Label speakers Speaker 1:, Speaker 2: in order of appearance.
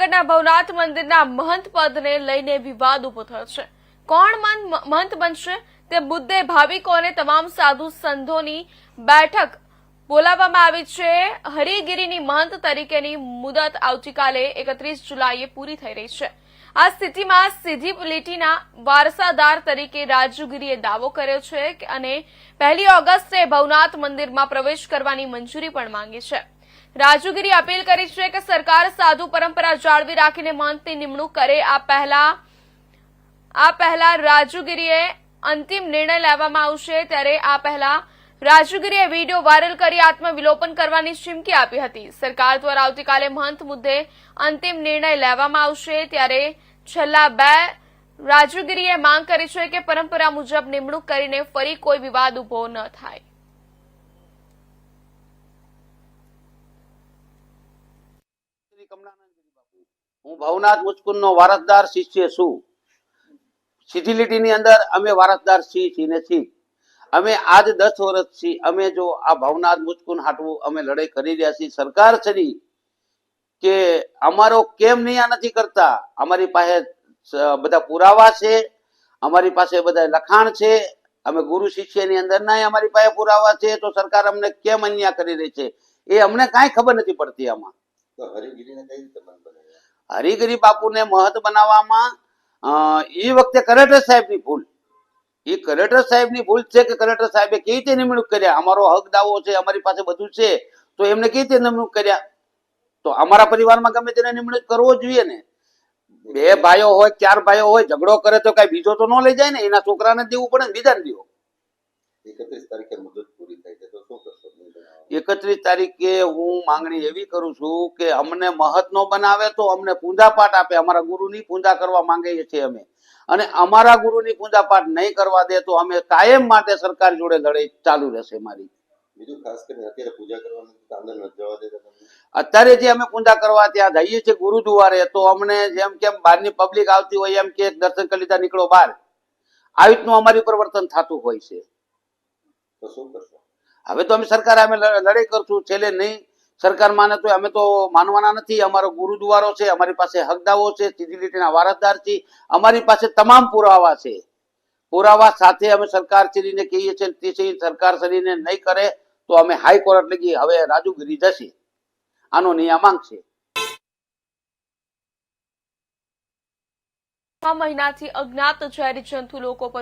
Speaker 1: જૂનાગઢના ભવનાથ મંદિરના મહંત પદને લઈને વિવાદ ઊભો થયો છે. કોણ મહંત બનશે તે મુદ્દે ભાવિકોને તમામ સાધુ સંતોની બેઠક બોલાવવામાં આવી છે. હરિગીરીની મહંત તરીકેની મુદત આવતીકાલે એકત્રીસ જુલાઈએ પૂરી થઈ રહી છે. આ સ્થિતિમાં સીધી લીટીના વારસાદાર તરીકે રાજુગીરીએ દાવો કર્યો છે અને પહેલી ઓગસ્ટે ભવનાથ મંદિરમાં પ્રવેશ કરવાની મંજૂરી પણ માંગી છે. રાજુગીરી અપીલ કરી છે કે સરકાર સાધુ પરંપરા જાળવી રાખીને મહંતની નિમણૂક કરે. આ પહેલા આ પહેલા રાજુગીરીએ અંતિમ નિર્ણય લેવામાં આવશે ત્યારે આ પહેલા રાજુગીરીએ વીડિયો વાયરલ કરી આત્મવિલોપન કરવાની ચીમકી આપી હતી. સરકાર દ્વારા આવતીકાલે મહંત મુદ્દે અંતિમ નિર્ણય લેવામાં આવશે ત્યારે છેલ્લા બે રાજુગીરીએ માંગ કરી છે કે પરંપરા મુજબ નિમણૂક કરીને ફરી કોઈ વિવાદ ઊભો ન થાય.
Speaker 2: હું ભવનાથ મુચકુંદનો વારસદાર શિષ્ય છું. સીધી લીટીની અંદર અમે વારસદાર છીએ ને અમે આજ દસ વર્ષથી અમે જો આ ભવનાથ મુચકુંદ હાટવું અમે લડાઈ કરી રહ્યા છીએ. સરકાર છરી કે અમારો કેમ નિયા નથી કરતા? અમારી પાસે બધા પુરાવા છે. અમારી પાસે બધા લખાણ છે. અમે ગુરુ શિષ્યની અંદર ના અમારી પાસે પુરાવા છે. તો સરકાર અમને કેમ અન્યાય કરી રહી છે? એ અમને કાંઈ ખબર નથી પડતી આમાં.
Speaker 3: તો હરિગીરીને કઈ રીતે બંધ બનાવ્યા?
Speaker 2: હરિગીરી બાપુને મહત બનાવવામાં એ વખતે કલેક્ટર સાહેબની ભૂલ. એ કલેક્ટર સાહેબની ભૂલ છે કે કલેક્ટર સાહેબે કેવી રીતે નિમણૂક કર્યા? અમારો હક દાવો છે અમારી પાસે બધું છે તો એમને કેવી રીતે નિમણૂક કર્યા? તો અમારા પરિવારમાં ગમે તેને નિમણૂક કરવો જોઈએ ને. બે ભાઈઓ હોય ચાર ભાઈઓ હોય ઝઘડો કરે તો કઈ બીજો તો ન લઈ જાય ને? એના છોકરાને દેવું પડે ને બીજાને દેવું.
Speaker 3: એકત્રીસ તારીખે મુદત પૂરી થાય છે તો શું.
Speaker 2: એકત્રીસ તારીખે હું માંગણી એવી કરું છું કે અમને મહત નો બનાવે તો અમને પૂજા પાઠ આપે. અમારા ગુરુની પૂજા કરવા માંગીએ છીએ અમે. અને અમારા ગુરુની પૂજા પાઠ નહીં કરવા દે તો અમે કાયમ માટે સરકાર જોડે લડાઈ ચાલુ રહેશે મારી.
Speaker 3: અત્યારે
Speaker 2: જે અમે પૂજા કરવા ત્યાં જઈએ છીએ ગુરુદ્વારે તો અમને જેમ કેમ બહારની પબ્લિક આવતી હોય એમ કે દર્શન કરી લીધા નીકળો બહાર. આવી રીતનું અમારી પરિવર્તન થતું હોય છે.
Speaker 3: તો શું કરશો?
Speaker 2: હવે તો અમે સરકાર અમે લડાઈ કરશું, છેલ્લે નહીં. સરકાર માને તો અમે તો માનવાના નથી. અમારો ગુરુદ્વારો છે, અમારી પાસે હકદાવો છે સીધી લીટીના વારસદાર છે. અમારી પાસે તમામ પુરાવા છે. પુરાવા સાથે અમે સરકાર શ્રીને કહીએ છીએ તે શ્રી સરકાર શ્રીને નહીં કરે તો અમે હાઈકોર્ટ લગી હવે રાજુ ગીરી જશે. આનો નિયામાંક છે.
Speaker 1: છ મહિનાથી અજ્ઞાત ઝેરી જંતુ લોકો પર